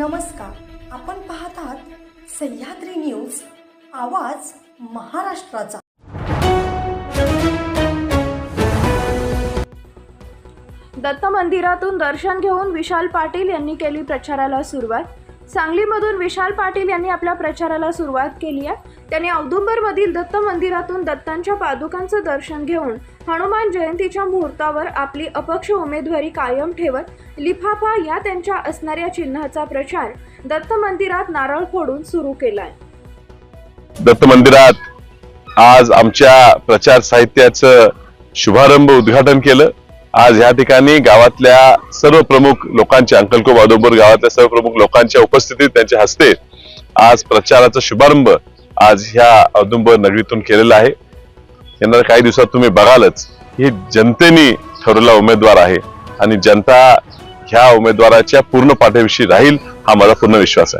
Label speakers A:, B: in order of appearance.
A: नमस्कार. आपण पाहत आहात सह्याद्री न्यूज आवाज महाराष्ट्राचा.
B: दत्त मंदिरातून दर्शन घेऊन विशाल पाटील यांनी केली प्रचाराला सुरुवात. सांगलीमधून विशाल पाटील यांनी आपल्या प्रचाराला सुरुवात केली आहे. त्यांनी औदुंबरमधील दत्त मंदिरातून दत्तांच्या पादुकांचं दर्शन घेऊन हनुमान जयंतीच्या मुहूर्तावर आपली अपक्ष उमेदवारी कायम ठेवत लिफाफा या त्यांच्या असणाऱ्या चिन्हाचा प्रचार दत्त मंदिरात नारळ फोडून सुरू केलाय.
C: दत्त मंदिरात आज आमच्या प्रचार साहित्याचं शुभारंभ उद्घाटन केलं. आज या ठिकाणी गावातल्या सर्व प्रमुख लोकांच्या अंकलको बादोबर गावातल्या सर्व प्रमुख लोकांच्या उपस्थितीत त्यांच्या हस्ते आज प्रचाराचा शुभारंभ आज ह्या औदुंबर नगरीतून केलेला आहे. येणाऱ्या काही दिवसात तुम्ही बघालच ही जनतेने ठरवलेला उमेदवार आहे आणि जनता ह्या उमेदवाराच्या पूर्ण पाठीविषयी राहील हा माझा पूर्ण विश्वास आहे.